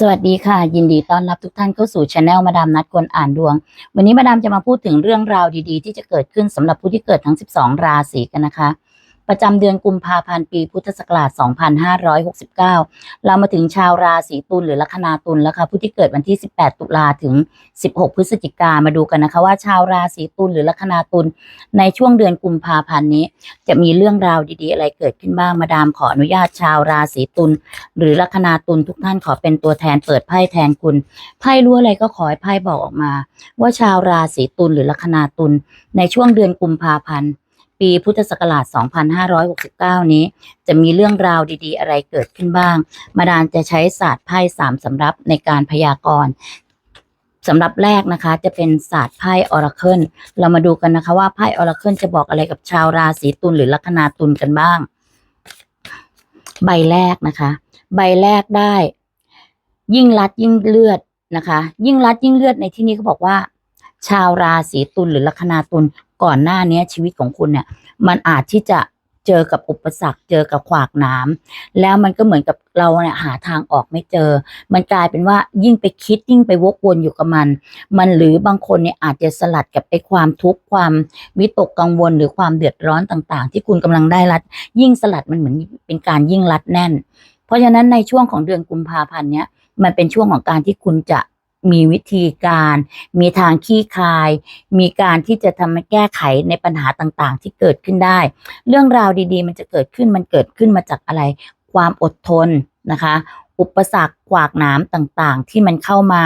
สวัสดีค่ะ ยินดีต้อนรับทุกท่านเข้าสู่ช anel มาดามนัดคนอ่านดวง วันนี้มาดามจะมาพูดถึงเรื่องราวดีๆ ที่จะเกิดขึ้นสำหรับผู้ที่เกิดทั้ง 12 ราศีกันนะคะ ประจำเดือนกุมภาพันธ์ปีพุทธศักราช 2569 เรามาถึงชาวราศีตุลหรือลัคนาตุลแล้วค่ะผู้ที่เกิดวันที่ 18 ตุลาถึง 16 พฤศจิกามาดูกันนะคะว่าชาวราศีตุลหรือลัคนาตุลในช่วงเดือนกุมภาพันธ์นี้ จะมีเรื่องราวดีๆ อะไรเกิดขึ้นบ้างมาดามขออนุญาตชาวราศีตุลหรือลัคนาตุลทุกท่านขอเป็นตัวแทนเปิดไพ่แทนคุณไพ่รู้อะไรก็ขอให้ไพ่บอกออกมา ว่าชาวราศีตุลหรือลัคนาตุลในช่วงเดือนกุมภาพันธ์ ปีพุทธศักราช 2569 นี้ จะมีเรื่องราวดีๆ อะไรเกิดขึ้นบ้าง มาดามจะใช้ศาสตร์ไพ่สามสำรับในการพยากรณ์สำหรับแรกนะคะ จะเป็นศาสตร์ไพ่ออราเคิลเรามาดูกันนะคะว่าไพ่ออราเคิลจะบอกอะไรกับชาวราศีตุลหรือลัคนาตุลกันบ้าง ใบแรกนะคะ ใบแรกได้ ยิ่งรัดยิ่งเลือดนะคะ ยิ่งรัดยิ่งเลือดในที่นี้เขาบอกว่า ชาวราศีตุลหรือลัคนาตุล ก่อนหน้านี้ชีวิตของคุณเนี่ย มันอาจที่จะเจอกับอุปสรรค เจอกับขวากหนามแล้วมันก็เหมือนกับเราเนี่ยหาทางออกไม่เจอ มันกลายเป็นว่ายิ่งไปคิดยิ่งไปวกวนอยู่กับมัน มันหรือบางคนเนี่ยอาจจะสลัดกับไอ้ความทุกข์ความวิตกกังวลหรือความเดือดร้อนต่าง ๆ ที่คุณกำลังได้รัด ยิ่งสลัดมันเหมือนเป็นการยิ่งรัดแน่น เพราะฉะนั้นในช่วงของเดือนกุมภาพันธ์เนี้ยมันเป็นช่วงของการที่คุณจะ มีวิธีการ มีทางขี้คาย มีการที่จะทำให้แก้ไขในปัญหาต่างๆ ที่เกิดขึ้นได้ เรื่องราวดีๆ มันจะเกิดขึ้นมันเกิดขึ้นมาจากอะไร ความอดทนนะคะอุปสรรคขวากหนามต่างๆ ที่มันเข้ามา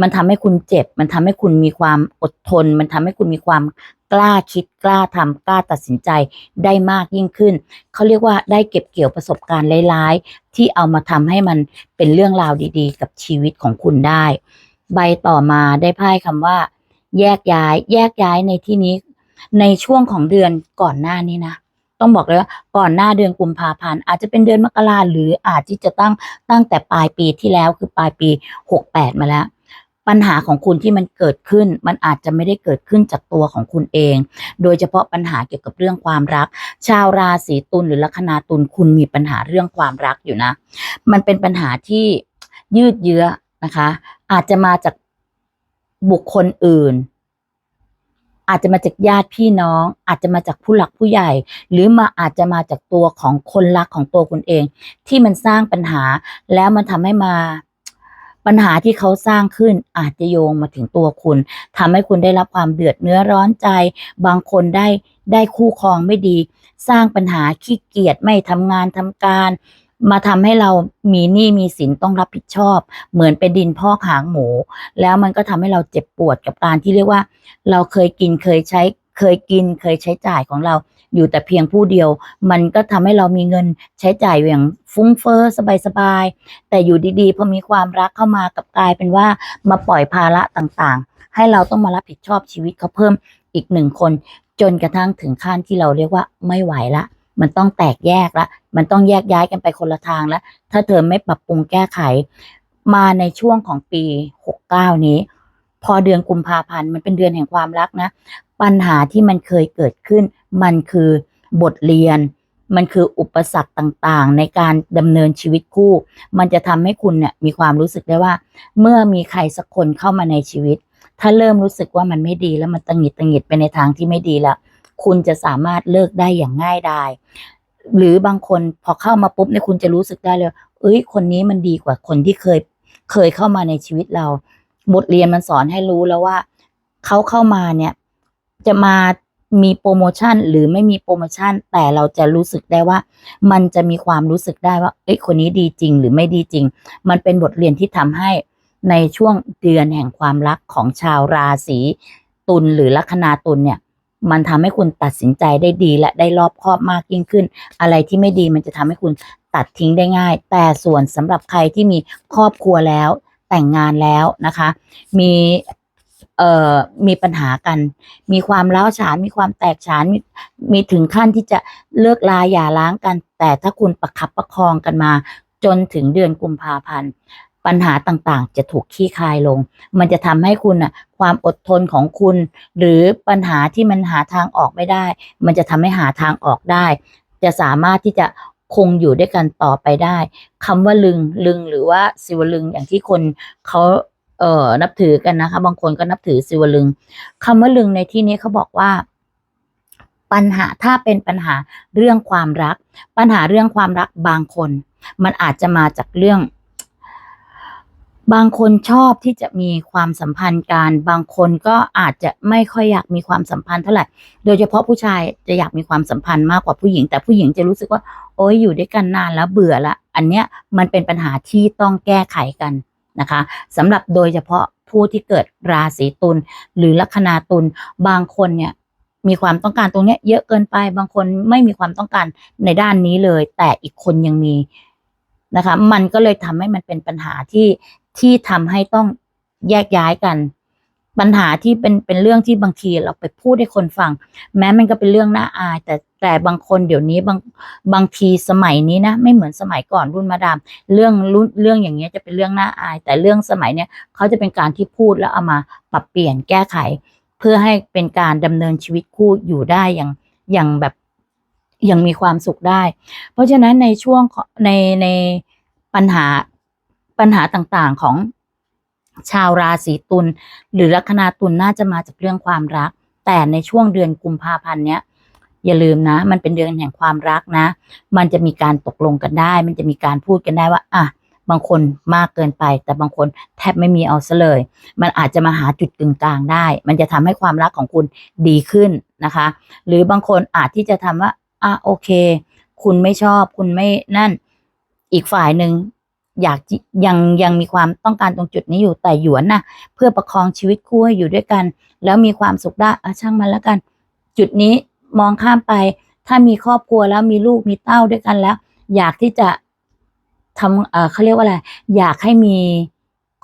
มันทำให้คุณเจ็บ มันทำให้คุณมีความอดทน มันทำให้คุณมีความกล้าคิดกล้าทำกล้าตัดสินใจได้มากยิ่งขึ้น เขาเรียกว่าได้เก็บเกี่ยวประสบการณ์ร้ายๆ ที่เอามาทำให้มันเป็นเรื่องราวดีๆ กับชีวิตของคุณได้ ใบต่อมาได้ไพ่คำว่า แยกย้าย แยกย้ายในที่นี้ ในช่วงของเดือนก่อนหน้านี้นะต้องบอกเลยว่าก่อนหน้าเดือนกุมภาพันธ์อาจจะเป็นเดือนมกราหรืออาจที่จะตั้งตั้งแต่ปลายปีที่แล้วคือปลายปี 68 มาแล้ว ปัญหาของคุณที่มันเกิดขึ้น มันอาจจะไม่ได้เกิดขึ้นจากตัวของคุณเอง โดยเฉพาะปัญหาเกี่ยวกับเรื่องความรัก ชาวราศีตุลหรือลัคนาตุลคุณมีปัญหาเรื่องความรักอยู่นะ มันเป็นปัญหาที่ยืดเยื้อนะคะ อาจจะมาจากบุคคลอื่น อาจจะมาจากญาติพี่น้อง อาจจะมาจากผู้หลักผู้ใหญ่ หรือมาอาจจะมาจากตัวของคนรักของตัวคุณเอง ที่มันสร้างปัญหาแล้วมันทำให้มาปัญหาที่เขาสร้างขึ้นอาจจะโยงมาถึงตัวคุณทำให้คุณได้รับความเดือดเนื้อร้อนใจ บางคนได้ได้คู่ครองไม่ดี สร้างปัญหาขี้เกียจไม่ทำงานทำการ มาทำให้เรามีหนี้มีสินต้องรับผิดชอบ เหมือนเป็นดินพอกหางหมู แล้วมันก็ทำให้เราเจ็บปวดกับการที่เรียกว่า เราเคยกินเคยใช้เคยกินเคยใช้จ่ายของเราอยู่แต่เพียงผู้เดียว มันก็ทำให้เรามีเงินใช้จ่ายอย่างฟุ้งเฟ้อสบายๆแต่อยู่ดีๆพอมีความรักเข้ามากับกลายเป็นว่ามาปล่อยภาระต่างๆ ให้เราต้องมารับผิดชอบชีวิตเขาเพิ่มอีกหนึ่งคน จนกระทั่งถึงขั้นที่เราเรียกว่าไม่ไหวละ มันต้องแตกแยกละ มันต้องแยกย้ายกันไปคนละทางแล้ว ถ้าเธอไม่ปรับปรุงแก้ไข มาในช่วงของปี 69 นี้ พอเดือนกุมภาพันธ์มันเป็นเดือนแห่งความรักนะ ปัญหาที่มันเคยเกิดขึ้น มันคือบทเรียน มันคืออุปสรรคต่างๆ ในการดำเนินชีวิตคู่ มันจะทำให้คุณเนี่ยมีความรู้สึกได้ว่า เมื่อมีใครสักคนเข้ามาในชีวิต ถ้าเริ่มรู้สึกว่ามันไม่ดีแล้วมันตังหิดตังหิดไปในทางที่ไม่ดีแล้ว คุณจะสามารถเลิกได้อย่างง่ายดายหรือบางคนพอเข้ามาปุ๊บเนี่ยคุณจะรู้สึกได้เลย เอ้ย คนนี้มันดีกว่าคนที่เคยเคยเข้ามาในชีวิตเรา บทเรียนมันสอนให้รู้แล้วว่าเขาเข้ามาเนี่ย จะมามีโปรโมชั่นหรือไม่มีโปรโมชั่น แต่เราจะรู้สึกได้ว่า มันจะมีความรู้สึกได้ว่าเอ้ยคนนี้ดีจริง หรือไม่ดีจริง มันเป็นบทเรียนที่ทำให้ในช่วงเดือนแห่งความรักของชาวราศีตุลหรือลัคนาตุลเนี่ย มันทำให้คุณตัดสินใจได้ดีและได้รอบคอบมากยิ่งขึ้น อะไรที่ไม่ดีมันจะทำให้คุณตัดทิ้งได้ง่าย แต่ส่วนสำหรับใครที่มีครอบครัวแล้ว แต่งงานแล้วนะคะ มีเอ่อมีปัญหากัน มีความร้าวฉาน มีความแตกฉานมมีถึงขั้นที่จะเลิกลาหย่าร้างกัน แต่ถ้าคุณประคับประคองกันมาจนถึงเดือนกุมภาพันธ์ ปัญหาต่างๆ จะถูกขี้คายลง มันจะทำให้คุณอะความอดทนของคุณ หรือปัญหาที่มันหาทางออกไม่ได้ มันจะทำให้หาทางออกได้ จะสามารถที่จะคงอยู่ด้วยกันต่อไปได้คำว่าลึงลึงหรือว่าสิวลึงอย่างที่คนเขาเอ่อนับถือกันนะคะ บางคนก็นับถือสิวลึงคำว่าลึงในที่นี้เขาบอกว่าปัญหาถ้าเป็นปัญหาเรื่องความรัก ปัญหาเรื่องความรักบางคน มันอาจจะมาจากเรื่อง บางคนชอบที่จะมีความสัมพันธ์กัน บางคนก็อาจจะไม่ค่อยอยากมีความสัมพันธ์เท่าไหร่ โดยเฉพาะผู้ชายจะอยากมีความสัมพันธ์มากกว่าผู้หญิง แต่ผู้หญิงจะรู้สึกว่า โอ้ยอยู่ด้วยกันนานแล้วเบื่อละ อันเนี้ยมันเป็นปัญหาที่ต้องแก้ไขกันนะคะสำหรับโดยเฉพาะผู้ที่เกิดราศีตุลหรือลัคนาตุลบางคนเนี่ยมีความต้องการตรงเนี้ยเยอะเกินไป บางคนไม่มีความต้องการในด้านนี้เลย แต่อีกคนยังมีนะคะ มันก็เลยทำให้มันเป็นปัญหาที่ ที่ทำให้ต้องแยกย้ายกัน ปัญหาที่เป็นเป็นเรื่องที่บางทีเราไปพูดให้คนฟัง แม้มันก็เป็นเรื่องน่าอาย แต่แต่บางคนเดี๋ยวนี้บางบางทีสมัยนี้นะ ไม่เหมือนสมัยก่อนรุ่นมาดาม เรื่องรุ่นเรื่องอย่างเงี้ยจะเป็นเรื่องน่าอาย แต่เรื่องสมัยเนี้ยเขาจะเป็นการที่พูดแล้วเอามาปรับเปลี่ยนแก้ไข เพื่อให้เป็นการดำเนินชีวิตคู่อยู่ได้อย่างอย่างแบบอย่างมีความสุขได้ เพราะฉะนั้นในช่วงในในปัญหา ปัญหาต่างๆของชาวราศีตุลหรือลัคนาตุลน่าจะมาจากเรื่องความรัก แต่ในช่วงเดือนกุมภาพันธ์เนี้ยอย่าลืมนะ มันเป็นเดือนแห่งความรักนะ มันจะมีการตกลงกันได้ มันจะมีการพูดกันได้ว่า อะ บางคนมากเกินไป แต่บางคนแทบไม่มีเอาซะเลย มันอาจจะมาหาจุดกึ่งกลางได้ มันจะทำให้ความรักของคุณดีขึ้นนะคะ หรือบางคนอาจที่จะทำว่า อะโอเค คุณไม่ชอบ คุณไม่นั่น อีกฝ่ายหนึ่ง อยากยังยังมีความต้องการตรงจุดนี้อยู่แต่หยวนนะเพื่อประคองชีวิตคู่ให้อยู่ด้วยกัน แล้วมีความสุขได้อะช่างมันแล้วกัน จุดนี้มองข้ามไป ถ้ามีครอบครัวแล้วมีลูกมีเต้าด้วยกันแล้ว อยากที่จะทำเออเขาเรียกว่าอะไร อยากให้มี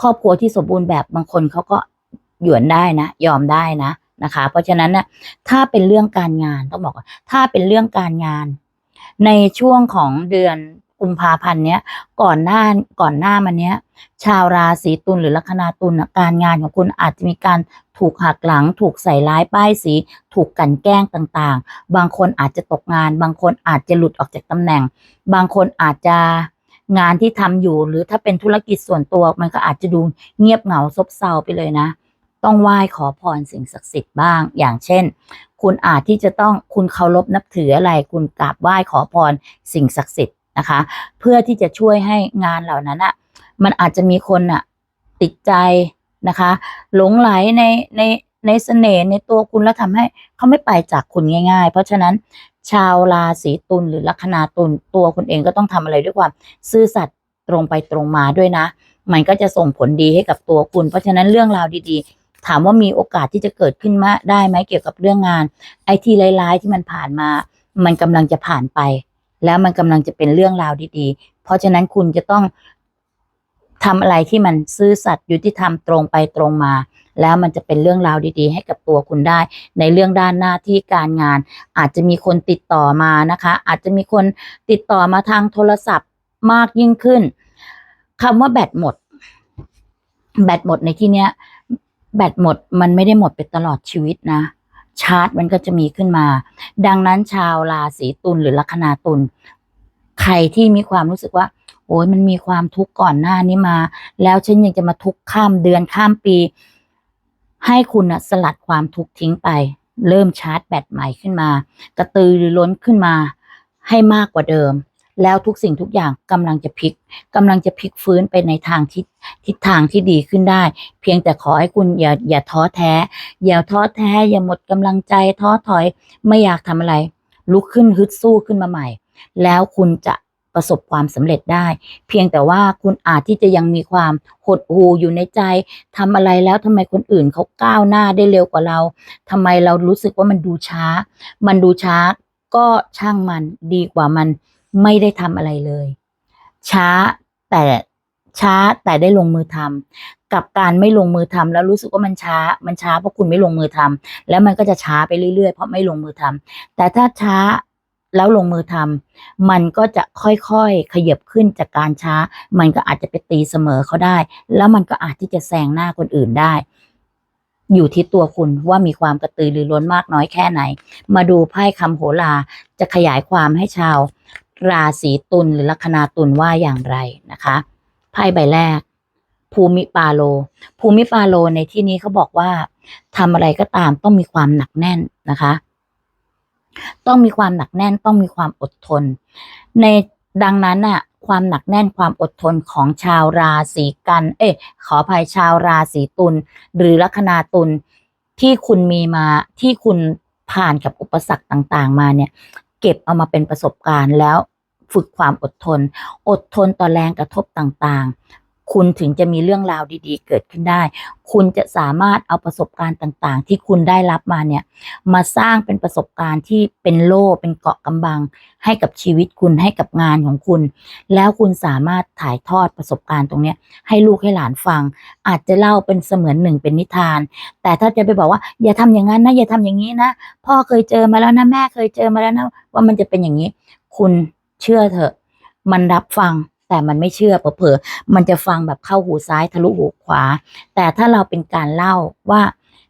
ครอบครัวที่สมบูรณ์แบบบางคนเขาก็หยวนได้นะ ยอมได้นะนะคะ เพราะฉะนั้นนะถ้าเป็นเรื่องการงานต้องบอกว่าถ้าเป็นเรื่องการงาน ในช่วงของเดือน กุมภาพันธ์เนี้ยก่อนหน้าก่อนหน้ามันเนี้ย ชาวราศีตุลหรือลัคนาตุลการงานของคุณอาจจะมีการถูกหักหลัง ถูกใส่ร้ายป้ายสี ถูกกลันแกล้งต่างๆ บางคนอาจจะตกงาน บางคนอาจจะหลุดออกจากตำแหน่ง บางคนอาจจะงานที่ทำอยู่ หรือถ้าเป็นธุรกิจส่วนตัวมันก็อาจจะดูเงียบเหงาซบเซาไปเลยนะ ต้องไหว้ขอพรสิ่งศักดิ์สิทธิ์บ้าง อย่างเช่น คุณอาจที่จะต้องคุณเคารพนับถืออะไร คุณกราบไหว้ขอพรสิ่งศักดิ์สิทธิ์ นะคะ เพื่อที่จะช่วยให้งานเหล่านั้นอะมันอาจจะมีคนอะติดใจนะคะ หลงไหลในในในเสน่ห์ในตัวคุณแล้วทำให้เขาไม่ไปจากคุณง่าย ๆ เพราะฉะนั้นชาวราศีตุลหรือลัคนาตุลตัวคุณเองก็ต้องทำอะไรด้วยความซื่อสัตย์ตรงไปตรงมาด้วยนะ มันก็จะส่งผลดีให้กับตัวคุณ เพราะฉะนั้นเรื่องราวดีๆ ถามว่ามีโอกาสที่จะเกิดขึ้นมาได้ไหมเกี่ยวกับเรื่องงาน ไอที่ร้ายๆที่มันผ่านมา มันกำลังจะผ่านไป แล้วมันกำลังจะเป็นเรื่องราวดีๆ เพราะฉะนั้นคุณจะต้องทำอะไรที่มันซื่อสัตย์ยุติธรรมตรงไปตรงมา แล้วมันจะเป็นเรื่องราวดี ๆ ให้กับตัวคุณได้ ในเรื่องด้านหน้าที่การงาน อาจจะมีคนติดต่อมานะคะ อาจจะมีคนติดต่อมาทางโทรศัพท์มากยิ่งขึ้นคำว่าแบตหมด แบตหมดในที่เนี้ย แบตหมดมันไม่ได้หมดไปตลอดชีวิตนะ ชาร์จมันก็จะมีขึ้นมา ดังนั้นชาวราศีตุลหรือลัคนาตุลใครที่มีความรู้สึกว่า โอ้ยมันมีความทุกข์ก่อนหน้านี้มา แล้วฉันยังจะมาทุกข์ข้ามเดือนข้ามปี ให้คุณนะสลัดความทุกข์ทิ้งไป เริ่มชาร์จแบตใหม่ขึ้นมา กระตือรือร้นขึ้นมา ให้มากกว่าเดิม แล้วทุกสิ่งทุกอย่างกำลังจะพลิกกำลังจะพลิกฟื้นไปในทางทิศทิศทางที่ดีขึ้นได้ เพียงแต่ขอให้คุณอย่าอย่าท้อแท้ อย่าท้อแท้ อย่าหมดกำลังใจท้อถอยไม่อยากทำอะไร ลุกขึ้นฮึดสู้ขึ้นมาใหม่ แล้วคุณจะประสบความสำเร็จได้ เพียงแต่ว่าคุณอาจที่จะยังมีความหดหู่อยู่ในใจทำอะไรแล้วทำไมคนอื่นเขาก้าวหน้าได้เร็วกว่าเราทำไมเรารู้สึกว่ามันดูช้า มันดูช้าก็ช่างมันดีกว่ามัน ไม่ได้ทำอะไรเลย ช้าแต่ช้าแต่ได้ลงมือทำกับการไม่ลงมือทำแล้วรู้สึกว่ามันช้า มันช้าเพราะคุณไม่ลงมือทำแล้วมันก็จะช้าไปเรื่อยๆ เพราะไม่ลงมือทำแต่ถ้าช้าแล้วลงมือทำมันก็จะค่อยๆขยับขึ้นจากการช้า มันก็อาจจะไปตีเสมอเขาได้ แล้วมันก็อาจที่จะแซงหน้าคนอื่นได้ อยู่ที่ตัวคุณว่ามีความกระตือรือร้นมากน้อยแค่ไหน มาดูไพ่คำโหราจะขยายความให้ชาว ราศีตุลหรือลัคนาตุลว่าอย่างไรนะคะไพ่ใบแรก ภูมิปาโล ภูมิปาโลในที่นี้เขาบอกว่าทำอะไรก็ตามต้องมีความหนักแน่นนะคะ ต้องมีความหนักแน่นต้องมีความอดทน ในดังนั้นน่ะความหนักแน่นความอดทนของชาวราศีกัน เอ๊ะขออภัยชาวราศีตุลหรือลัคนาตุลที่คุณมีมาที่คุณผ่านกับอุปสรรคต่าง ๆ มาเนี่ย ก็บเอามาเป็นประสบการณ์แล้วฝึกความอดทน อดทนต่อแรงกระทบต่างๆ คุณถึงจะมีเรื่องราวดีๆ เกิดขึ้นได้ คุณจะสามารถเอาประสบการณ์ต่างๆ ที่คุณได้รับมาเนี่ย มาสร้างเป็นประสบการณ์ที่เป็นโล่ เป็นเกาะกำบัง ให้กับชีวิตคุณ ให้กับงานของคุณ แล้วคุณสามารถถ่ายทอดประสบการณ์ตรงเนี้ยให้ลูกให้หลานฟัง อาจจะเล่าเป็นเสมือนหนึ่งเป็นนิทาน แต่ถ้าจะไปบอกว่า อย่าทำอย่างนั้นนะ อย่าทำอย่างนี้นะ พ่อเคยเจอมาแล้วนะ แม่เคยเจอมาแล้วนะ ว่ามันจะเป็นอย่างนี้ คุณเชื่อเถอะ มันรับฟัง แต่มันไม่เชื่อเผลอๆมันจะฟังแบบเข้าหูซ้ายทะลุหูขวา แต่ถ้าเราเป็นการเล่าว่า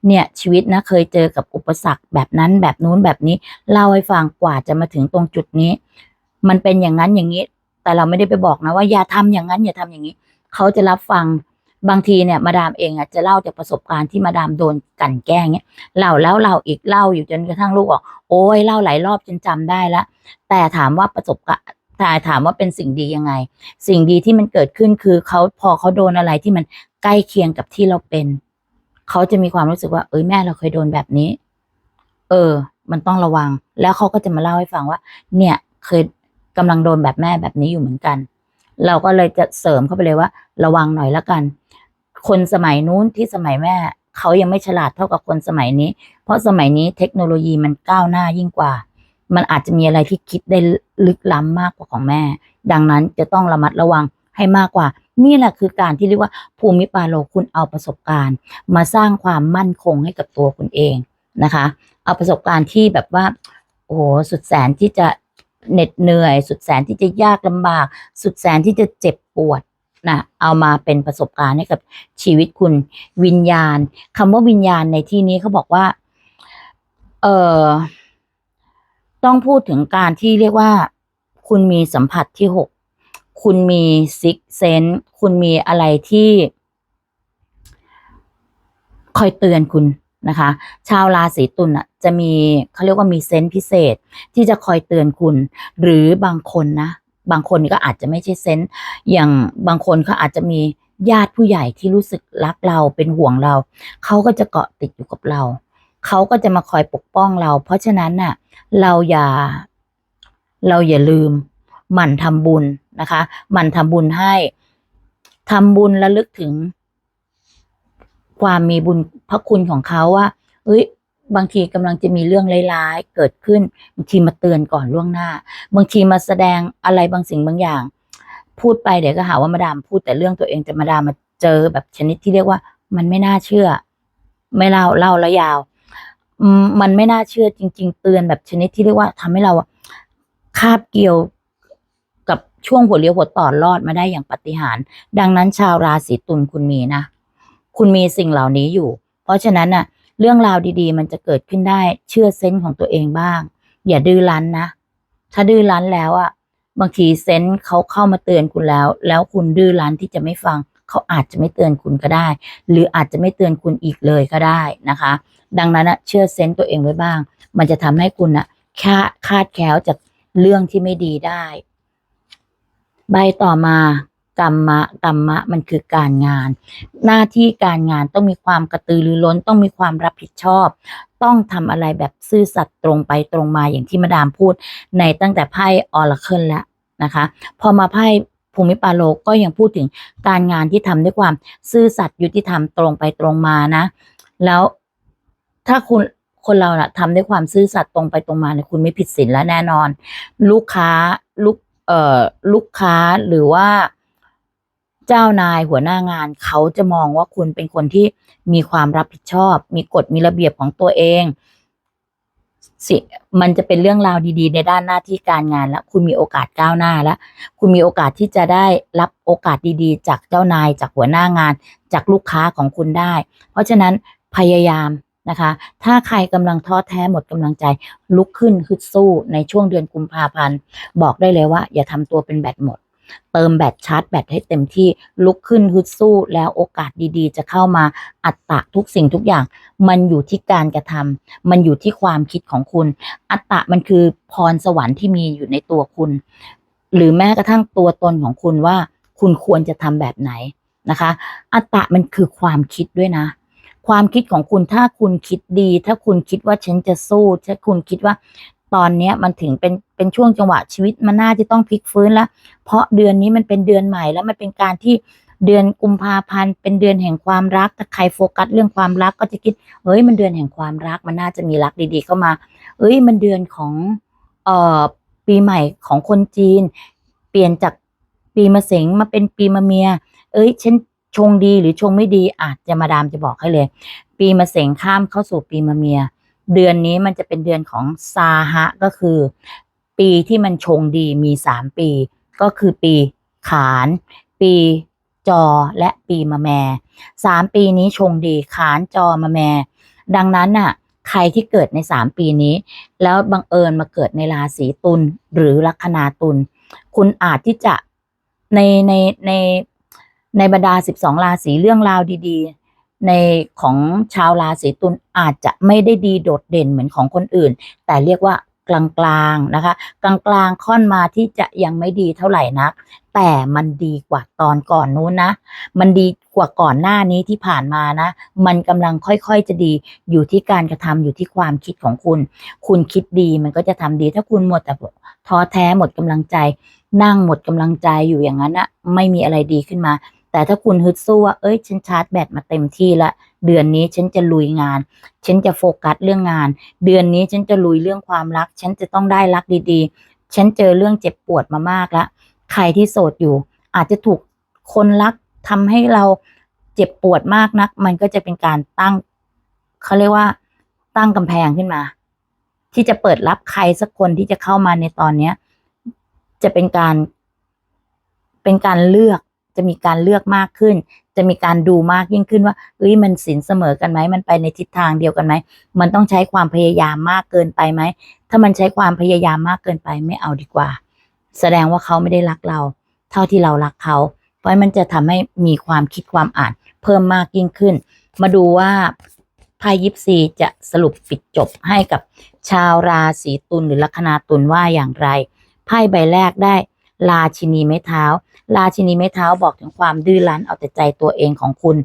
เนี่ยชีวิตนะเคยเจอกับอุปสรรคแบบนั้นแบบนู้นแบบนี้เล่าให้ฟังกว่าจะมาถึงตรงจุดนี้ มันเป็นอย่างนั้นอย่างนี้ แต่เราไม่ได้ไปบอกนะว่าอย่าทำอย่างนั้นอย่าทำอย่างนี้ เขาจะรับฟังบางทีเนี่ยมาดามเองอะจะเล่าจากประสบการณ์ที่มาดามโดนกันแกล้งเนี่ยเล่าแล้วเล่าอีกเล่าอยู่จนกระทั่งลูกบอกโอ้ยเล่าหลายรอบจนจำได้ละแต่ถามว่าประสบการณ์ แต่ถามว่าเป็นสิ่งดียังไง สิ่งดีที่มันเกิดขึ้นคือเขาพอเขาโดนอะไรที่มันใกล้เคียงกับที่เราเป็น เขาจะมีความรู้สึกว่า เอ้ยแม่เราเคยโดนแบบนี้ เออ มันต้องระวัง แล้วเขาก็จะมาเล่าให้ฟังว่า เนี่ย เคยกำลังโดนแบบแม่แบบนี้อยู่เหมือนกัน เราก็เลยจะเสริมเข้าไปเลยว่า ระวังหน่อยละกัน คนสมัยนู้นที่สมัยแม่เขายังไม่ฉลาดเท่ากับคนสมัยนี้ เพราะสมัยนี้เทคโนโลยีมันก้าวหน้ายิ่งกว่า มันอาจจะมีอะไรที่คิดได้ลึกล้ำมากกว่าของแม่ ดังนั้นจะต้องระมัดระวังให้มากกว่า นี่แหละคือการที่เรียกว่าภูมิปาโลคุณเอาประสบการณ์ มาสร้างความมั่นคงให้กับตัวคุณเองนะคะ เอาประสบการณ์ที่แบบว่า โอ้โหสุดแสนที่จะเหน็ดเหนื่อย สุดแสนที่จะยากลำบาก สุดแสนที่จะเจ็บปวดนะเอามาเป็นประสบการณ์ให้กับชีวิตคุณวิญญาณคำว่าวิญญาณในที่นี้เขาบอกว่า เออ ต้องพูดถึงการที่เรียกว่า คุณมีสัมผัสที่หกคุณมีซิกเซนคุณมีอะไรที่ คอยเตือนคุณนะคะ ชาวราศีตุลอะ จะมีเขาเรียกว่ามีเซนส์พิเศษ ที่จะคอยเตือนคุณ หรือบางคนนะบางคนก็อาจจะไม่ใช่เซนส์อย่างบางคนเขาอาจจะมีญาติผู้ใหญ่ที่รู้สึกรักเราเป็นห่วงเรา เขาก็จะเกาะติดอยู่กับเรา เขาก็จะมาคอยปกป้องเรา เพราะฉะนั้นน่ะ เราอย่า เราอย่าลืม หมั่นทำบุญนะคะ หมั่นทำบุญให้ทำบุญระลึกถึง ความมีบุญพระคุณของเขาว่า เอ้ย บางทีกำลังจะมีเรื่องร้ายๆเกิดขึ้น บางทีมาเตือนก่อนล่วงหน้า บางทีมาแสดงอะไรบางสิ่งบางอย่าง พูดไปเดี๋ยวก็หาว่ามาดามพูดแต่เรื่องตัวเองแต่มาดามมาเจอแบบชนิดที่เรียกว่า มันไม่น่าเชื่อ ไม่เล่าเล่าแล้วยาว มันไม่น่าเชื่อจริง ๆ เตือนแบบชนิดที่เรียกว่าทำให้เราคาบเกี่ยวกับช่วงหัวเลี้ยวหัวต่อรอดมาได้อย่างปฏิหารดังนั้นชาวราศีตุลคุณมีนะ คุณมีสิ่งเหล่านี้อยู่ เพราะฉะนั้นน่ะ เรื่องราวดีๆ มันจะเกิดขึ้นได้เชื่อเซนส์ของตัวเองบ้าง อย่าดื้อรั้นนะ ถ้าดื้อรั้นแล้วอะบางทีเซนส์เขาเข้ามาเตือนคุณแล้ว แล้วคุณดื้อรั้นที่จะไม่ฟัง เขาอาจจะไม่เตือนคุณก็ได้ หรืออาจจะไม่เตือนคุณอีกเลยก็ได้นะคะ ดังนั้นนะเชื่อเซนส์ตัวเองไว้บ้าง มันจะทำให้คุณนะคาคาดแคล้วจากเรื่องที่ไม่ดีได้ ใบต่อมากรรมะกรรมะมันคือการงาน หน้าที่การงานต้องมีความกระตือรือร้นต้องมีความรับผิดชอบ ต้องทำอะไรแบบซื่อสัตย์ตรงไปตรงมาอย่างที่มาดามพูด ในตั้งแต่ไพ่ออร์เคิลแล้วนะคะ พอมาไพ่ ภูมิปาโลก็ยังพูดถึงการงานที่ทำด้วยความซื่อสัตย์ยุติธรรมตรงไปตรงมานะ แล้วถ้าคุณคนเราน่ะทำด้วยความซื่อสัตย์ตรงไปตรงมาเนี่ยคุณไม่ผิดศีลแล้วแน่นอน ลูกค้าลูกเอ่อลูกค้าหรือว่าเจ้านายหัวหน้างานเขาจะมองว่าคุณเป็นคนที่มีความรับผิดชอบ มีกฎมีระเบียบของตัวเอง สิมันจะเป็นเรื่องราวดีๆ ในด้านหน้าที่การงานแล้ว คุณมีโอกาสก้าวหน้าแล้ว คุณมีโอกาสที่จะได้รับโอกาสดีๆ จากเจ้านายจากหัวหน้างาน จากลูกค้าของคุณได้ เพราะฉะนั้นพยายามนะคะ ถ้าใครกำลังท้อแท้หมดกำลังใจ ลุกขึ้นฮึดสู้ในช่วงเดือนกุมภาพันธ์ บอกได้เลยว่า อย่าทำตัวเป็นแบตหมด เติมแบตชาร์จแบตให้เต็มที่ลุกขึ้นฮึดสู้แล้วโอกาสดีๆ จะเข้ามาอัตตะทุกสิ่งทุกอย่าง มันอยู่ที่การกระทำมันอยู่ที่ความคิดของคุณ อัตตะมันคือพรสวรรค์ที่มีอยู่ในตัวคุณ หรือแม้กระทั่งตัวตนของคุณว่า คุณควรจะทำแบบไหนนะคะ อัตตะมันคือความคิดด้วยนะ ความคิดของคุณถ้าคุณคิดดี ถ้าคุณคิดว่าฉันจะสู้ ถ้าคุณคิดว่า ตอนเนี้ยมันถึงเป็นเป็นช่วงจังหวะชีวิตมันน่าจะต้องพลิกฟื้นแล้ว เพราะเดือนนี้มันเป็นเดือนใหม่แล้วมันเป็นการที่เดือนกุมภาพันธ์เป็นเดือนแห่งความรักถ้าใครโฟกัสเรื่องความรักก็จะคิดเฮ้ยมันเดือนแห่งความรักมันน่าจะมีรักดีๆเข้ามาเอ้ยมันเดือนของเอ่อปีใหม่ของคนจีน เปลี่ยนจากปีมะเสงมาเป็นปีมะเมีย เอ้ยฉันชงดีหรือชงไม่ดีอาจจะมาดามจะบอกให้เลย ปีมะเสงข้ามเข้าสู่ปีมะเมีย เดือนนี้มันจะเป็นเดือนของซาฮะก็คือ ปีที่มันชงดีมีสามปี ก็คือปีขาน ปีจอและปีมะแม่สามปีนี้ชงดีขานจอมะแม่ดังนั้นน่ะ ใครที่เกิดในสามปีนี้ แล้วบังเอิญมาเกิดในราศีตุลหรือลัคนาตุลคุณอาจที่จะในในในในบรรดาสิบสองราศีเรื่องราวดี ในของชาวราศีตุลอาจจะไม่ได้ดีโดดเด่นเหมือนของคนอื่น แต่เรียกว่ากลางๆนะคะ กลางๆค่อนมาที่จะยังไม่ดีเท่าไหร่นัก แต่มันดีกว่าตอนก่อนนู้นนะ มันดีกว่าก่อนหน้านี้ที่ผ่านมานะ มันกำลังค่อยๆจะดีอยู่ที่การกระทำอยู่ที่ความคิดของคุณ คุณคิดดีมันก็จะทำดีถ้าคุณหมดแต่ท้อแท้หมดกำลังใจ นั่งหมดกำลังใจอยู่อย่างนั้นอะไม่มีอะไรดีขึ้นมา แต่ถ้าคุณฮึดสู้ว่า เอ้ย ฉันชาร์จแบตมาเต็มที่ละ เดือนนี้ฉันจะลุยงาน ฉันจะโฟกัสเรื่องงาน เดือนนี้ฉันจะลุยเรื่องความรัก ฉันจะต้องได้รักดีๆ ฉันเจอเรื่องเจ็บปวดมามากล้วใครที่โสดอยู่ อาจจะถูกคนรักทำให้เราเจ็บปวดมากนัก มันก็จะเป็นการตั้งเขาเรียกว่า ตั้งกำแพงขึ้นมา ที่จะเปิดรับใครสักคนที่จะเข้ามาในตอนเนี้ย จะเป็นการ เป็นการเลือก จะมีการเลือกมากขึ้น จะมีการดูมากยิ่งขึ้นว่าเอ้ยมันสินเสมอกันไหมมันไปในทิศทางเดียวกันไหมมันต้องใช้ความพยายามมากเกินไปไหมถ้ามันใช้ความพยายามมากเกินไปไม่เอาดีกว่า แสดงว่าเขาไม่ได้รักเรา เท่าที่เรารักเขา เพราะมันจะทำให้มีความคิดความอ่าน เพิ่มมากยิ่งขึ้น มาดูว่าไพ่ยิปซีจะสรุปปิดจบให้กับชาวราศีตุลหรือลัคนาตุลว่าอย่างไรไพ่ใบแรกได้ ราชินีไม้เท้าราชินีไม้เท้าบอกถึงความดื้อรั้นเอาแต่ใจตัวเองของคุณ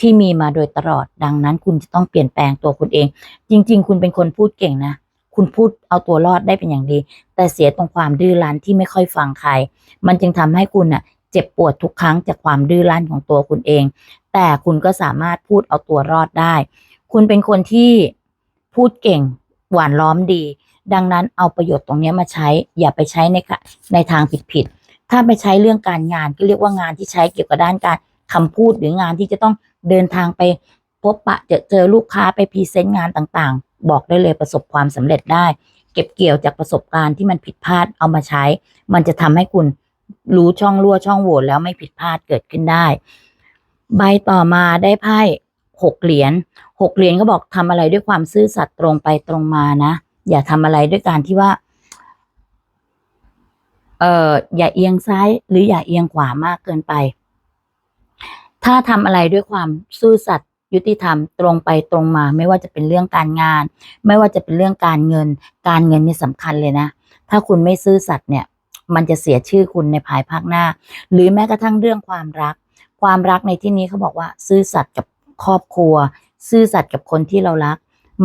ที่มีมาโดยตลอดดังนั้นคุณจะต้องเปลี่ยนแปลงตัวคุณเอง จริง ๆ คุณเป็นคนพูดเก่งนะ คุณพูดเอาตัวรอดได้เป็นอย่างดี แต่เสียตรงความดื้อรั้นที่ไม่ค่อยฟังใคร มันจึงทำให้คุณน่ะเจ็บปวดทุกครั้งจากความดื้อรั้นของตัวคุณเอง แต่คุณก็สามารถพูดเอาตัวรอดได้ คุณเป็นคนที่พูดเก่งหวานล้อมดี ดังนั้นเอาประโยชน์ตรงนี้มาใช้ อย่าไปใช้ในในทางผิดๆถ้าไปใช้เรื่องการงานก็เรียกว่างานที่ใช้เกี่ยวกับด้านการคำพูดหรืองานที่จะต้องเดินทางไปพบปะเจอเจอลูกค้าไปพรีเซนต์งานต่างๆ บอกได้เลยประสบความสำเร็จได้ เก็บเกี่ยวจากประสบการณ์ที่มันผิดพลาดเอามาใช้ มันจะทำให้คุณรู้ช่องรั่วช่องโหว่แล้วไม่ผิดพลาดเกิดขึ้นได้ ใบต่อมาได้ไพ่หกเหรียญหกเหรียญก็บอกทำอะไรด้วยความซื่อสัตย์ตรงไปตรงมานะ อย่าทำอะไรด้วยการที่ว่า เอ่ออย่าเอียงซ้าย หรืออย่าเอียงขวามากเกินไป ถ้าทำอะไรด้วยความซื่อสัตย์ยุติธรรมตรงไปตรงมา ไม่ว่าจะเป็นเรื่องการงาน ไม่ว่าจะเป็นเรื่องการเงิน การเงินนี่สำคัญเลยนะ ถ้าคุณไม่ซื่อสัตย์เนี่ย มันจะเสียชื่อคุณในภายภาคหน้า หรือแม้กระทั่งเรื่องความรัก ความรักในที่นี้เขาบอกว่า ซื่อสัตย์กับครอบครัว ซื่อสัตย์กับคนที่เรารัก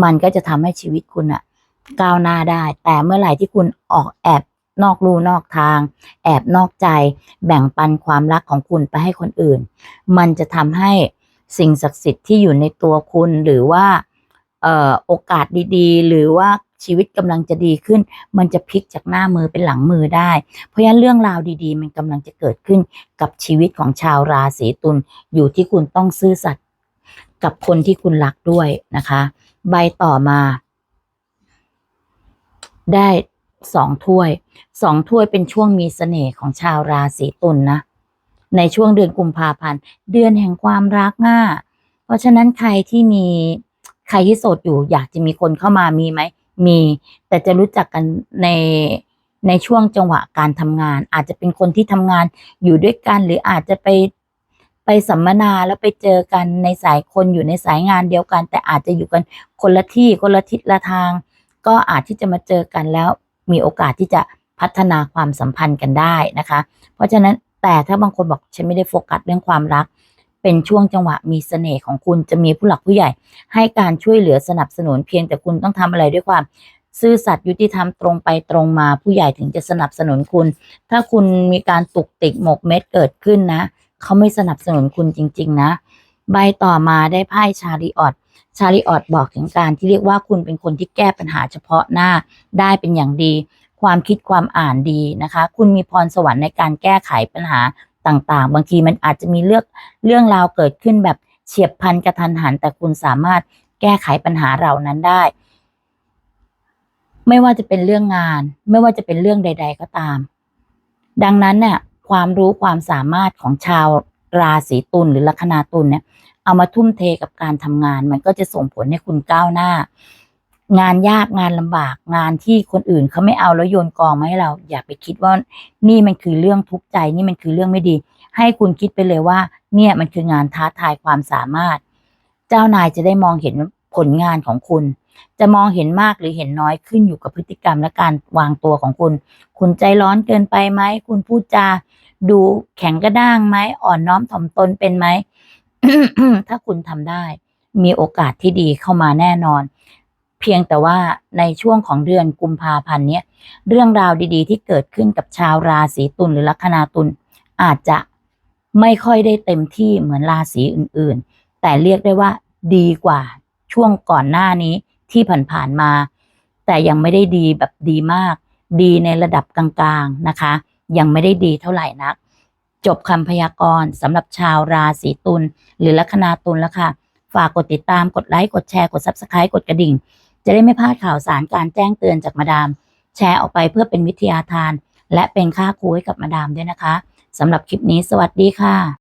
มันก็จะทำให้ชีวิตคุณอะ ก้าวหน้าได้ แต่เมื่อไหร่ที่คุณออกแอบนอกลู่นอกทาง แอบนอกใจ แบ่งปันความรักของคุณไปให้คนอื่น มันจะทำให้สิ่งศักดิ์สิทธิ์ที่อยู่ในตัวคุณหรือว่าเอ่อโอกาสดีๆ หรือว่าชีวิตกำลังจะดีขึ้น มันจะพลิกจากหน้ามือเป็นหลังมือได้ เพราะฉะนั้นเรื่องราวดีๆ มันกำลังจะเกิดขึ้นกับชีวิตของชาวราศีตุลอยู่ที่คุณต้องซื่อสัตย์กับคนที่คุณรักด้วยนะคะ ใบต่อมา ได้สองถ้วยสองถ้วยเป็นช่วงมีเสน่ห์ของชาวราศีตุลนะในช่วงเดือนกุมภาพันธ์ เดือนแห่งความรักง่าเพราะฉะนั้นใครที่มีใครที่โสดอยู่อยากจะมีคนเข้ามามีไหมมี แต่จะรู้จักกันในในช่วงจังหวะการทำงาน อาจจะเป็นคนที่ทำงานอยู่ด้วยกัน หรืออาจจะไปไปสัมมนาแล้วไปเจอกันในสายคนอยู่ในสายงานเดียวกัน แต่อาจจะอยู่กันคนละที่คนละทิศละทาง ก็อาจที่จะมาเจอกันแล้วมีโอกาสที่จะพัฒนาความสัมพันธ์กันได้นะคะ เพราะฉะนั้นแต่ถ้าบางคนบอกฉันไม่ได้โฟกัสเรื่องความรัก เป็นช่วงจังหวะมีเสน่ห์ของคุณจะมีผู้หลักผู้ใหญ่ ให้การช่วยเหลือสนับสนุนเพียงแต่คุณต้องทำอะไรด้วยความซื่อสัตย์ยุติธรรมตรงไปตรงมาผู้ใหญ่ถึงจะสนับสนุนคุณ ถ้าคุณมีการตุกติกหมกเม็ดเกิดขึ้นนะ เขาไม่สนับสนุนคุณจริง ๆ นะ ใบต่อมาได้ไพ่ชาริออต ชาริออตบอกถึงการที่เรียกว่าคุณเป็นคนที่แก้ปัญหาเฉพาะหน้าได้เป็นอย่างดี ความคิดความอ่านดีนะคะ คุณมีพรสวรรค์ในการแก้ไขปัญหาต่างๆ บางทีมันอาจจะมีเลือกเรื่องราวเกิดขึ้นแบบเฉียบพลันกระทันหัน แต่คุณสามารถแก้ไขปัญหาเหล่านั้นได้ ไม่ว่าจะเป็นเรื่องงาน ไม่ว่าจะเป็นเรื่องใด ๆ ก็ตาม ดังนั้นเนี่ยความรู้ความสามารถของชาวราศีตุลหรือลัคนาตุลเนี่ย เอามาทุ่มเทกับการทำงาน มันก็จะส่งผลให้คุณก้าวหน้า งานยากงานลำบากงานที่คนอื่นเขาไม่เอาแล้วโยนกองมาให้เรา อย่าไปคิดว่านี่มันคือเรื่องทุกข์ใจนี่มันคือเรื่องไม่ดี ให้คุณคิดไปเลยว่า เนี่ยมันคืองานท้าทายความสามารถ เจ้านายจะได้มองเห็นผลงานของคุณ จะมองเห็นมากหรือเห็นน้อยขึ้นอยู่กับพฤติกรรมและการวางตัวของคุณ คุณใจร้อนเกินไปไหม คุณพูดจาดูแข็งกระด้างไหม อ่อนน้อมถ่อมตนเป็นไหม ถ้าคุณทำได้ มีโอกาสที่ดีเข้ามาแน่นอน เพียงแต่ว่าในช่วงของเดือนกุมภาพันธ์เนี้ยเรื่องราวดีๆ ที่เกิดขึ้นกับชาวราศีตุลหรือลัคนาตุลอาจจะไม่ค่อยได้เต็มที่เหมือนราศีอื่นๆ แต่เรียกได้ว่าดีกว่าช่วงก่อนหน้านี้ที่ผ่านๆมา แต่ยังไม่ได้ดีแบบดีมาก ดีในระดับกลางๆนะคะ ยังไม่ได้ดีเท่าไหร่นัก จบคำพยากรณ์สำหรับชาวราศีตุลหรือลัคนาตุลแล้วค่ะ ฝากกดติดตามกดไลค์ กดแชร์ กด Subscribe กดกระดิ่ง จะได้ไม่พลาดข่าวสารการแจ้งเตือนจากมาดาม แชร์ออกไปเพื่อเป็นวิทยาทาน และเป็นค่าครูให้กับมาดามด้วยนะคะสำหรับคลิปนี้สวัสดีค่ะ